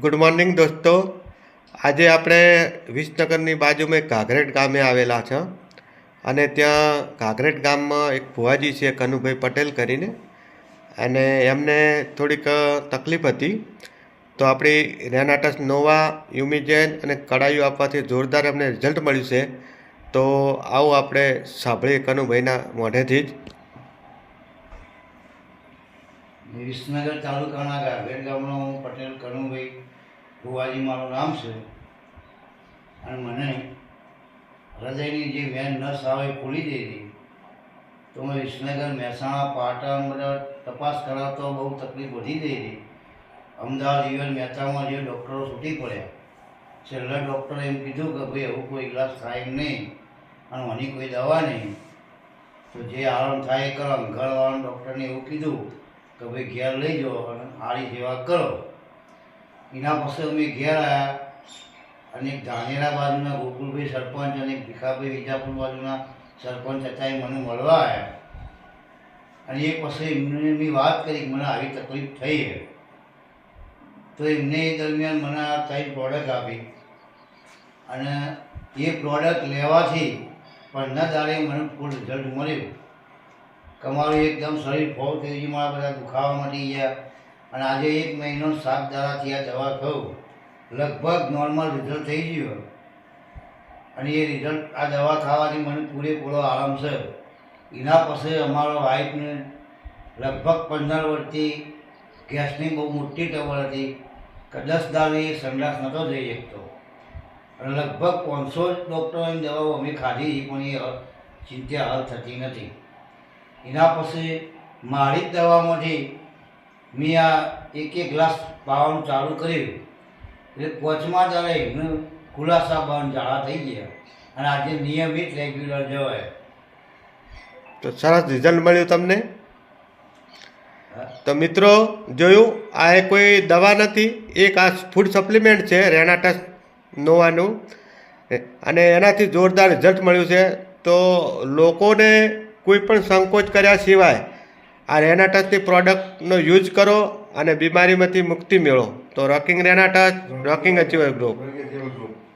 Good morning દોસ્તો. આજે આપણે વિસનગરની બાજુમાં ઘાઘરેટ ગામે આવેલા છે. અને ત્યાં ઘાઘરેટ ગામમાં એક ભુવાજી છે કનુભાઈ પટેલ કરીને. અને એમને થોડીક તકલીફ હતી. તો આપણી રેનાટસ નોવા, યુમિજેન અને કડાઈઓ આપવાથી જોરદાર એમને રિઝલ્ટ મળ્યું છે. તો આવું આપણે સાંભળીએ કનુભાઈના મોઢેથી જ. વિસનગર તાલુકાના ગાભેર ગામનો હું પટેલ કરુણભાઈ ભુવાજી, મારું નામ છે. અને મને હૃદયની જે મેન નસ આવે ખુલી હતી. તો મેં વિસનગર મહેસાણા, પાટણ બધા તપાસ કરાવતો બહુ તકલીફ વધી ગઈ હતી. અમદાવાદ યુએન મહેતામાં જે ડૉક્ટરો છૂટી પડ્યા. છેલ્લા ડૉક્ટરે એમ કીધું કે ભાઈ એવું કોઈ ઇલાજ થાય નહીં અને આની કોઈ દવા નહીં. તો જે આરામ થાય કરો ઘરવાળા ડૉક્ટરને એવું કીધું કે ભાઈ ઘેર લઈ જાઓ અને સારી સેવા કરો. એના પછી અમે ઘેર આવ્યા અને ધાનેરા બાજુના ગોકુલભાઈ સરપંચ અને ભીખાભાઈ વિજાપુર બાજુના સરપંચ હતા એ મને મળવા આવ્યા અને એ પછી એમને એમની વાત કરી મને આવી તકલીફ થઈ છે. તો એમને એ દરમિયાન મને આ ત્રણ પ્રોડક્ટ આપી. અને એ પ્રોડક્ટ લેવાથી પણ ન દાડે મને ફૂલ રિઝલ્ટ મળ્યું. કે મારું એકદમ શરીર ફોલ થઈ ગયું, મારા બધા દુખાવા મટી ગયા. અને આજે એક મહિનો સાત દાડાથી આ દવા થયો લગભગ નોર્મલ રિઝલ્ટ થઈ ગયું અને એ રિઝલ્ટ આ દવા ખાવાથી મને પૂરેપૂરો આરામ છે. એના પછી અમારો વાઈફને લગભગ પંદર વર્ષથી ગેસની બહુ મોટી ટબર હતી. કે દસ દાડે એ સંડાસ નહોતો જઈ શકતો. અને લગભગ પાંચસો ડૉક્ટરોની દવાઓ અમે ખાધી, પણ એ ચિંતા હલ થતી નથી. એના પછી મારી જ દવામાંથી મેં આ એક એક ગ્લાસ પાવાનું ચાલુ કર્યું. એટલે પોચમાં દાડે એમને ખુલાસા બંધ જાડા થઈ ગયા. અને આજે નિયમિત રેગ્યુલર જવાય. તો સરસ રિઝલ્ટ મળ્યું તમને? તો મિત્રો જોયું આ એ કોઈ દવા નથી એક આ ફૂડ સપ્લિમેન્ટ છે રેનાટસ નોવાનું. અને એનાથી જોરદાર રિઝલ્ટ મળ્યું છે. તો લોકોને કોઈ પણ સંકોચ કર્યા સિવાય આ રેનાટસની પ્રોડક્ટનો યુઝ કરો અને બીમારીમાંથી મુક્તિ મેળવો. તો rocking Renatus, rocking achiever group.